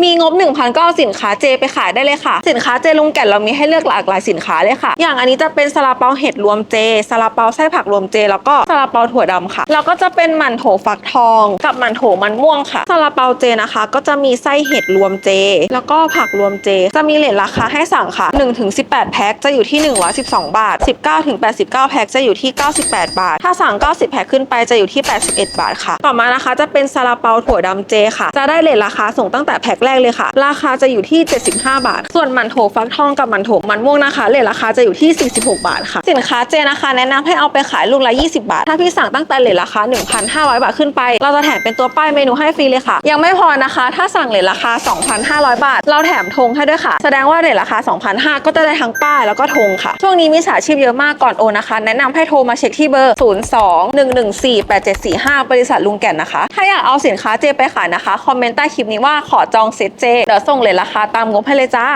มีงบ 1,000ก็เอาสินค้าเจไปขายได้เลยค่ะ สินค้าเจลุงแก่นเรามีให้เลือกหลากหลายสินค้าเลยค่ะ อย่างอันนี้จะเป็นซาลาเปาเห็ดรวมเจซาลาเปาไส้ผักรวมเจ แล้วก็ซาลาเปาถั่วดำค่ะ แล้วก็จะเป็นหมั่นโถฟักทอง กับหมั่นโถมันม่วงค่ะซาลาเปาเจนะคะ ก็จะมีไส้เห็ดรวมเจ แล้วก็ผักรวมเจ จะมีเลทราคาให้สั่งค่ะ1ถึง18 แพ็คจะอยู่ที่ 112 บาท 19-89 แพ็คจะอยู่ที่ 98 บาท ถ้าสั่ง 90 แพ็คขึ้นไปจะอยู่ที่ 81 บาทค่ะ ต่อมานะคะจะเป็นซาลาเปาถั่วดำเจค่ะ จะได้เลทราคาส่งตั้งแต่แพ็คแรกเลยค่ะ ราคาจะอยู่ที่ 75 บาท ส่วนมันโถฟักทองกับมันโถมันม่วงนะคะเลทราคาจะอยู่ที่ 46 บาทค่ะ สินค้าเจนะคะ แนะนำให้เอาไปขายลูกละ 20 บาท ถ้าพี่สั่งตั้งแต่เลทราคา 1,500 บาทขึ้นไป เราจะแถมเป็นตัวป้ายเมนูให้ฟรีเลยค่ะ ยังไม่พอนะคะ ถ้าสั่งเลทราคา 2,500 บาท เราแถมธงให้ด้วยค่ะ แสดงว่าเลทราคา 2,500 ก็จะได้ทั้งป้ายแล้วก็ธงค่ะ ช่วงนี้มีสาชีพเยอะมากก่อนโอนนะคะ แนะนำให้โทรมาเช็คที่เบอร์ 02-114-8745 บริษัทลุงแก่นนะคะ ถ้าอยากเอาสินค้าเจไปขายนะคะ คอมเมนต์ใต้คลิปนี้ว่าขอจองเซ็ตเจเดี๋ยวส่งเลทราคาตามงบให้เลยจ้า